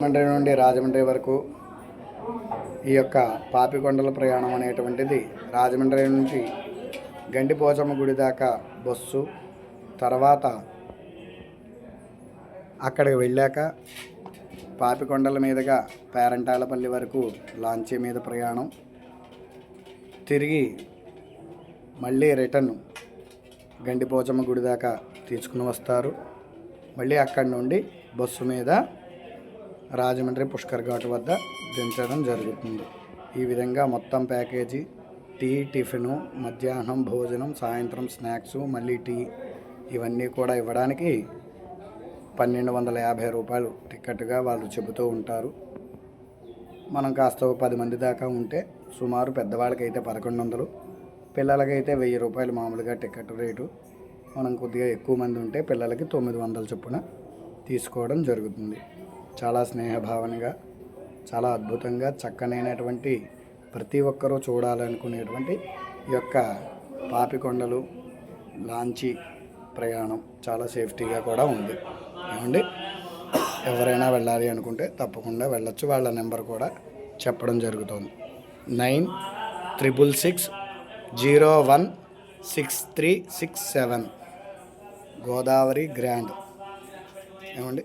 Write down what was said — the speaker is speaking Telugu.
రాజమండ్రి నుండి రాజమండ్రి వరకు ఈ యొక్క పాపికొండల ప్రయాణం అనేటువంటిది రాజమండ్రి నుంచి గండిపోచమ్మ గుడి దాకా బస్సు తర్వాత అక్కడికి వెళ్ళాక పాపికొండల మీదుగా పేరంటాలపల్లి వరకు లాంచీ మీద ప్రయాణం. తిరిగి మళ్ళీ రిటర్న్ గండిపోచమ్మ గుడి దాకా తీసుకుని వస్తారు. మళ్ళీ అక్కడి నుండి బస్సు మీద రాజమండ్రి పుష్కర్ ఘాట్ వద్ద దించడం జరుగుతుంది. ఈ విధంగా మొత్తం ప్యాకేజీ టీ టిఫిను మధ్యాహ్నం భోజనం సాయంత్రం స్నాక్స్ మళ్ళీ టీ ఇవన్నీ కూడా ఇవ్వడానికి పన్నెండు వందల యాభై రూపాయలు టికెట్గా వాళ్ళు చెబుతూ ఉంటారు. మనం కాస్త పది మంది దాకా ఉంటే సుమారు పెద్దవాళ్ళకైతే పదకొండు వందలు పిల్లలకైతే వెయ్యి రూపాయలు మామూలుగా టికెట్ రేటు. మనం కొద్దిగా ఎక్కువ మంది ఉంటే పిల్లలకి తొమ్మిది వందల చొప్పున తీసుకోవడం జరుగుతుంది. చాలా స్నేహభావనగా చాలా అద్భుతంగా చక్కనైనటువంటి ప్రతి ఒక్కరూ చూడాలనుకునేటువంటి ఈ యొక్క పాపికొండలు లాంచీ ప్రయాణం చాలా సేఫ్టీగా కూడా ఉంది. ఏమండి? ఎవరైనా వెళ్ళాలి అనుకుంటే తప్పకుండా వెళ్ళొచ్చు. వాళ్ళ నెంబర్ కూడా చెప్పడం జరుగుతుంది. Nine triple six zero one six three six seven Godavari grand. ఏమండి?